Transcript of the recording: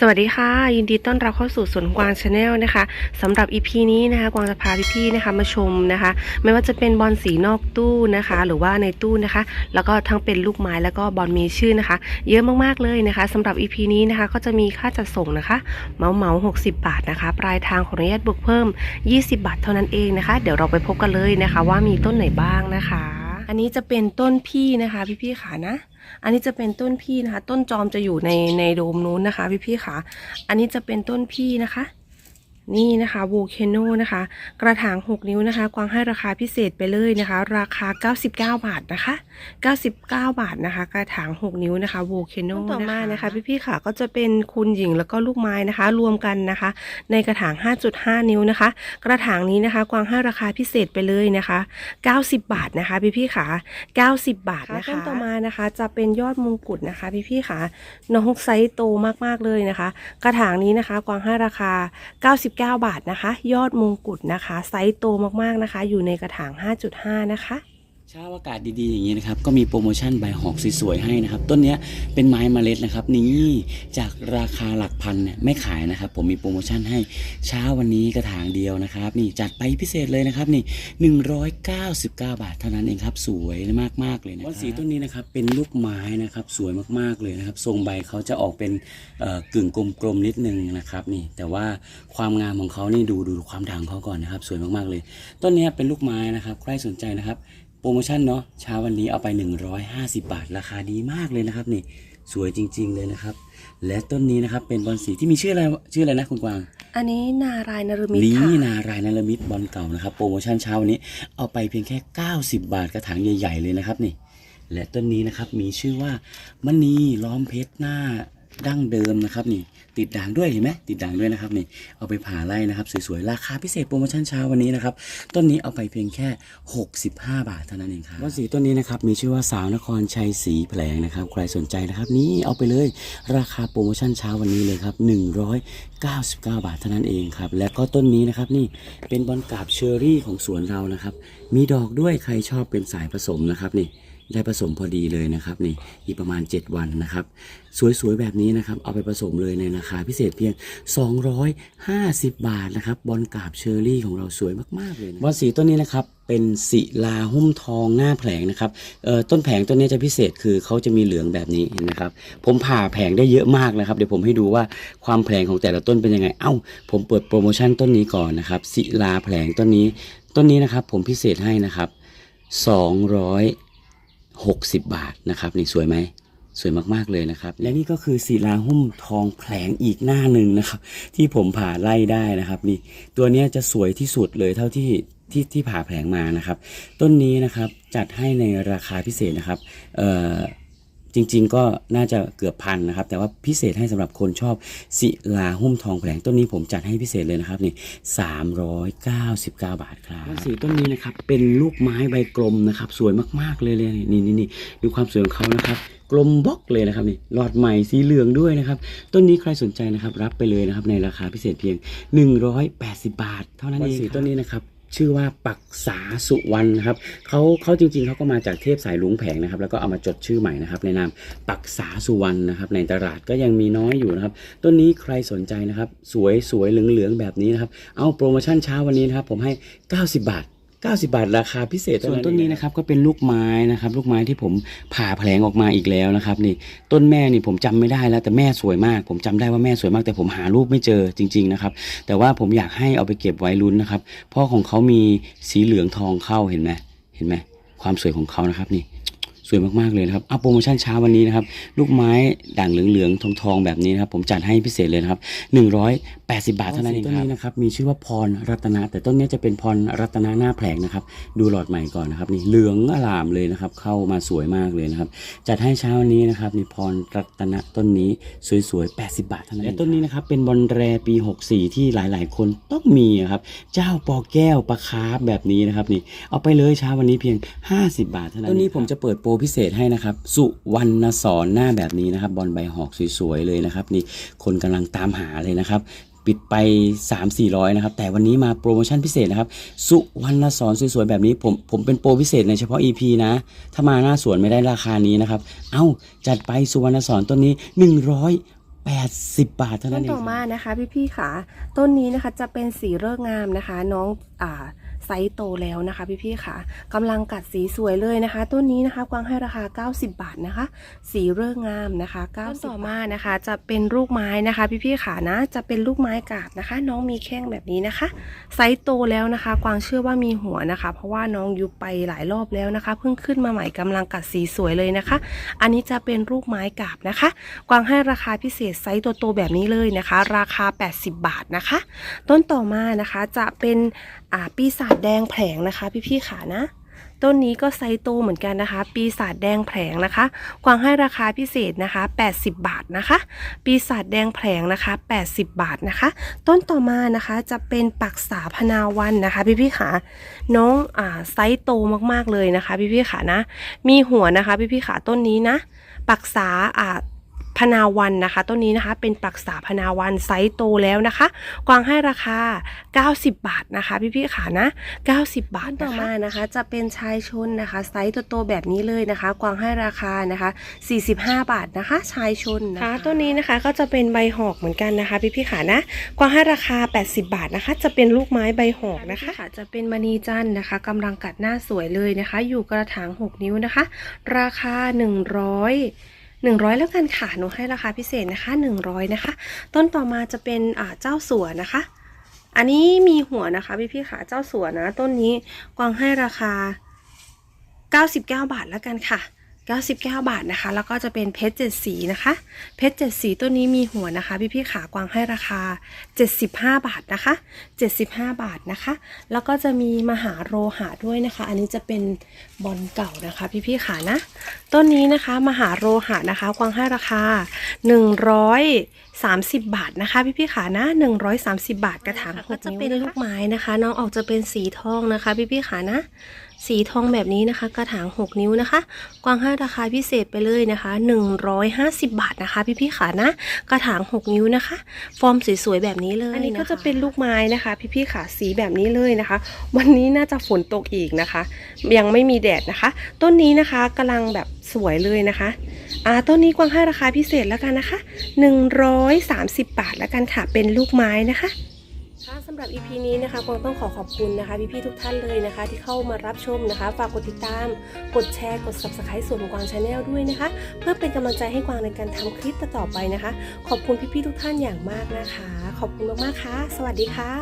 สวัสดีค่ะ ยินดีต้อนรับเข้าสู่สวนกวางชาแนลนะคะสำหรับ EP นี้นะคะกวางจะพาพี่ๆนะคะมาชมนะคะ ไม่ว่าจะเป็นบอลสีนอกตู้นะคะ หรือว่าในตู้นะคะ แล้วก็ทั้งเป็นลูกไม้แล้วก็บอลมีชื่อนะคะ เยอะมากๆเลยนะคะสำหรับ EP นี้นะคะ ก็จะมีค่าจัดส่งนะคะเมาเมา60บาทนะคะ ปลายทางขออนุญาตบวกเพิ่ม 20 บาทเท่านั้นเองนะคะ เดี๋ยวเราไปพบกันเลยนะคะ ว่ามีต้นไหนบ้างนะคะ อันนี้จะเป็นต้นพี่นะคะพี่ๆขานะ อันนี้จะเป็นต้นพี่นะคะ ต้นจอมจะอยู่ในในโดมนู้นนะคะ พี่พี่ๆค่ะ อันนี้จะเป็นต้นพี่นะคะ นี่นะคะโวเคโนนะคะ กระถาง 6 นิ้วนะคะ กวางให้ราคาพิเศษไปเลยนะคะ ราคา 99 บาทนะคะ 99 บาทนะคะ กระถาง 6 นิ้วนะคะโวเคโนต่อมานะคะพี่พี่ๆค่ะก็จะเป็นคุณหญิงแล้วก็ลูกไม้นะคะ รวมกันนะคะ ในกระถาง 5.5 นิ้วนะคะ กระถางนี้นะคะ กวางให้ราคาพิเศษไปเลยนะคะ 90 บาทนะคะพี่พี่ๆค่ะ 90 บาทนะคะต้นต่อมานะคะจะเป็นยอดมงกุฎนะคะพี่พี่ๆค่ะน้องไซส์โตมากๆเลยนะคะ กระถางนี้นะคะ กวางให้ราคา99บาทนะคะ ยอดมงกุฎนะคะ ไซส์โตมากๆนะคะ อยู่ในกระถาง 5.5 นะคะ เช้าอากาศดีๆอย่างนี้นะครับก็มีโปรโมชั่นใบหอกสวยๆให้นะครับต้นนี้เป็นไม้เมล็ดนะครับนี่จากราคาหลักพันเนี่ยไม่ขายนะครับ ผมมีโปรโมชั่นให้เช้าวันนี้กระถางเดียวนะครับ นี่จัดไปพิเศษเลยนะครับนี่ 199 บาทเท่านั้นเองครับสวยมากๆเลยนะครับต้นสีต้นนี้นะครับเป็นลูกไม้นะครับสวยมากๆเลยนะครับ ทรงใบเขาจะออกเป็นเอ่อกึ่งกลมๆนิดนึงนะครับนี่แต่ว่าความงามของเขานี่ดูดูความด่างเขาก่อนนะครับ สวยมากๆเลย ต้นนี้เป็นลูกไม้นะครับใครสนใจนะครับ ปรโมชั่นเนาะเช้าวันนี้เอาไป 150 บาท ราคาดีมากเลยนะครับนี่สวยจริง ๆ เลยนะครับ และต้นนี้นะครับเป็นบอลสีที่มีชื่ออะไรชื่ออะไรนะคุณกวาง อันนี้นารายณ์นรมิตลีค่ะนารายนรมิตบอลเก่านะครับโปรโมชั่นเช้าวันนี้เอาไปเพียงแค่ 90 บาทกระถางใหญ่ ๆ เลยนะครับนี่ และต้นนี้นะครับมีชื่อว่ามณีล้อมเพชรหน้า ดั้งเดิมนะครับนี่ติดด่างด้วยเห็นไหมติดด่างด้วยนะครับนี่เอาไปผ่าไล่นะครับสวยๆราคาพิเศษโปรโมชั่นเช้าวันนี้นะครับต้นนี้เอาไปเพียงแค่ 65 บาทเท่านั้นเองครับต้นสีต้นนี้นะครับมีชื่อว่าสาวนครชัยศรีแผลงนะครับใครสนใจนะครับนี่เอาไปเลยราคาโปรโมชั่นเช้าวันนี้เลยครับ199 บาทเท่านั้นเองครับและก็ต้นนี้นะครับนี่เป็นบอลกาบเชอรี่ของสวนเรานะครับมีดอกด้วยใครชอบเป็นสายผสมนะครับนี่ ได้ผสมพอดีเลยนะครับนี่อีกประมาณ 7 วันนะครับ สวยๆแบบนี้นะครับ เอาไปผสมเลยในราคาพิเศษเพียง 250 บาทนะครับบอลกาบเชอรี่ของเราสวยมากๆเลยนะบอลสีต้นนี้นะครับเป็นศิลาหุ้มทองหน้าแผงนะครับต้นแผงต้นนี้จะพิเศษคือเขาจะมีเหลืองแบบนี้นะครับ ผมผ่าแผงได้เยอะมากนะครับ เดี๋ยวผมให้ดูว่าความแผงของแต่ละต้นเป็นยังไง เอ้า ผมเปิดโปรโมชั่นต้นนี้ก่อนนะครับศิลาแผงต้นนี้ ต้นนี้นะครับผมพิเศษให้นะครับ 60 บาทนะครับนี่สวยไหมสวยมากๆเลยนะครับ และนี่ก็คือศิลาหุ้มทองแผลงอีกหน้าหนึ่งนะครับ ที่ผมผ่าไล่ได้นะครับ นี่ตัวนี้จะสวยที่สุดเลยเท่าที่ที่ที่ผ่าแผลงมานะครับ ต้นนี้นะครับจัดให้ในราคาพิเศษนะครับเอ่อ จริง ๆ ก็น่าจะเกือบพันนะครับ แต่ว่าพิเศษให้สำหรับคนชอบศิลาหุ้มทองแผลงต้นนี้ผมจัดให้พิเศษเลยนะครับนี่399บาทครับสีต้นนี้นะครับเป็นลูกไม้ใบกลมนะครับ สวยมากๆเลยเลยนี่นี่นี่ดูความสวยของเขานะครับกลมบล็อกเลยนะครับนี่หลอดใหม่สีเหลืองด้วยนะครับ ต้นนี้ใครสนใจนะครับรับไปเลยนะครับในราคาพิเศษเพียง 180 บาท เท่านั้นเองสีต้นนี้นะครับ ชื่อว่าปักษาสุวรรณนะครับเขาเขาจริงๆเขาก็มาจากเทพสายลุงแผงนะครับ แล้วก็เอามาจดชื่อใหม่นะครับ ในนามปักษาสุวรรณนะครับ ในตลาดก็ยังมีน้อยอยู่นะครับต้นนี้ใครสนใจนะครับ สวยสวยเหลืองๆแบบนี้นะครับ เอาโปรโมชั่นเช้าวันนี้นะครับ ผมให้ 90 บาท 90 บาทราคาพิเศษส่วนต้นนี้นะครับก็เป็นลูกไม้นะครับ ลูกไม้ที่ผมผ่าแผลงออกมาอีกแล้วนะครับนี่ต้นแม่นี่ผมจำไม่ได้แล้ว แต่แม่สวยมาก ผมจำได้ว่าแม่สวยมากแต่ผมหารูปไม่เจอจริง ๆนะครับ แต่ว่าผมอยากให้เอาไปเก็บไว้ลุ้นนะครับเพราะของเขามีสีเหลืองทองเข้าเห็นไหมเห็นไหมความสวยของเขานะครับนี่ส วยมากๆเลยนะครับเอาโปรโมชั่นเช้าวันนี้นะครับลูกไม้ด่างเหลืองๆทองๆแบบนี้นะครับผมจัดให้พิเศษเลยนะครับ180 บาทเท่านั้นเองครับต้นนี้นะครับมีชื่อว่าพรรัตนา แต่ต้นนี้จะเป็นพรรัตนาหน้าแผลงนะครับดูหลอดใหม่ก่อนนะครับนี่เหลืองอลามเลยนะครับเข้ามาสวยมากเลยนะครับจัดให้เช้านี้นะครับนี่พรรัตนะต้นนี้สวยๆ 80 บาทเท่านั้นเองและต้นนี้นะครับเป็นบอลแรปี 64 ที่หลายๆ คนต้องมีอะครับเจ้าปอแก้วปลาคาร์ฟแบบนี้นะครับนี่เอาไปเลยเช้าวันนี้เพียง 50 บาทเท่านั้นต้นนี้ผมจะเปิดโปรพิเศษให้นะครับ สุวรรณสอนหน้าแบบนี้นะครับ บอลใบหอกสวยๆเลยนะครับ นี่คนกำลังตามหาเลยนะครับ ปิดไป 3 4 0 0 นะครับ แต่วันนี้มาโปรโมชั่นพิเศษนะครับ สุวรรณสอนสวยๆแบบนี้ผมผมเป็นโปรพิเศษในเฉพาะ EP นะ ถ้ามาหน้าสวนไม่ได้ราคานี้นะครับ เอ้าจัดไปสุวรรณสอนต้นนี้80 บาทเท่านั้นเองต่อมานะคะพี่ๆค่ะ ต้นนี้นะคะจะเป็นสีเริกงามนะคะ น้องอ่า ไซส์โตแล้วนะคะพี่ๆค่ะกำลังกัดสีสวยเลยนะคะ ต้นนี้นะคะกวางให้ราคา 90 บาทนะคะ สีเริกษ์งามนะคะต้นต่อมานะคะ จะเป็นลูกไม้นะคะพี่ๆค่ะนะ จะเป็นลูกไม้กาบนะคะ น้องมีแข้งแบบนี้นะคะ ไซส์โตแล้วนะคะ กวางเชื่อว่ามีหัวนะคะ เพราะว่าน้องยุบไปหลายรอบแล้วนะคะ เพิ่งขึ้นมาใหม่กำลังกัดสีสวยเลยนะคะ อันนี้จะเป็นลูกไม้กาบนะคะ กวางให้ราคาพิเศษไซส์ตัวโตแบบนี้เลยนะคะ ราคา 80 บาทนะคะ ต้นต่อมานะคะจะเป็นอ่าปีศาจแดงแผลงนะคะ พี่ๆขานะ ต้นนี้ก็ไซส์โตเหมือนกันนะคะ ปีศาจแดงแผลงนะคะ กวางให้ราคาพิเศษนะคะ 80 บาทนะคะ ปีศาจแดงแผลงนะคะ 80 บาทนะคะ ต้นต่อมานะคะจะเป็นปักษาพนาวันนะคะ พี่ๆขาน้องอ่าไซส์โตมากๆเลยนะคะ พี่ๆขานะ มีหัวนะคะ พี่ๆขาต้นนี้นะ ปักษาอ่า พนาวันนะคะต้นนี้นะคะเป็นปักษาพนาวันไซส์โตแล้วนะคะ กวางให้ราคา 90 บาทนะคะพี่ๆขานะ 90 บาทต่อมานะคะ จะเป็นชายชนนะคะไซส์โตๆแบบนี้เลยนะคะ กวางให้ราคานะคะ 45 บาทนะคะ ชายชนนะคะต้นนี้นะคะก็จะเป็นใบหอกเหมือนกันนะคะพี่ๆขานะ กวางให้ราคา 80 บาทนะคะ จะเป็นลูกไม้ใบหอกนะคะจะเป็นมณีจันทร์นะคะกำลังกัดหน้าสวยเลยนะคะ อยู่กระถาง 6 นิ้วนะคะ ราคา 100 100 แล้วกันค่ะหนูให้ราคาพิเศษนะคะ 100 นะคะ ต้นต่อมาจะเป็นเจ้าสัวนะคะ อันนี้มีหัวนะคะพี่พี่ๆค่ะเจ้าสัวนะ ต้นนี้กวางให้ราคา 99 บาทแล้วกันค่ะ 99 บาทนะคะ แล้วก็จะเป็นเพชรเจ็ดสีนะคะ เพชรเจ็ดสีต้นนี้มีหัวนะคะ พี่พี่ขากวางให้ราคา 75 บาทนะคะ 75 บาทนะคะ แล้วก็จะมีมหาโรหะด้วยนะคะ อันนี้จะเป็นบอลเก่านะคะ พี่พี่ขานะ ต้นนี้นะคะมหาโรหะนะคะกวางให้ราคา 130 บาทนะคะ พี่พี่ๆขานะ130 บาทกระถางก็จะเป็นลูกไม้นะคะ น้องออกจะเป็นสีทองนะคะ พี่พี่ๆขานะสีทองแบบนี้นะคะ กระถาง 6 นิ้วนะคะ กวางให้ราคาพิเศษไปเลยนะคะ 150 บาทนะคะ พี่พี่ๆขานะ กระถาง 6 นิ้วนะคะ ฟอร์มสวยๆแบบนี้เลย อันนี้ก็จะเป็นลูกไม้นะคะ พี่พี่ๆขาสีแบบนี้เลยนะคะ วันนี้น่าจะฝนตกอีกนะคะ ยังไม่มีแดดนะคะ ต้นนี้นะคะกำลังแบบสวยเลยนะคะอ่าต้นนี้กวางให้ราคาพิเศษแล้วกันนะคะ130 บาทแล้วกันค่ะ เป็นลูกไม้นะคะค่ะสำหรับ EP นี้นะคะกวางต้องขอขอบคุณนะคะ พี่ๆทุกท่านเลยนะคะ ที่เข้ามารับชมนะคะ ฝากกดติดตาม กดแชร์ กด subscribe ส่วนของกวางชาแนลด้วยนะคะ เพื่อเป็นกำลังใจให้กวางในการทำคลิปต่อๆไปนะคะ ขอบคุณพี่ๆทุกท่านอย่างมากนะคะ ขอบคุณมากๆค่ะ สวัสดีค่ะ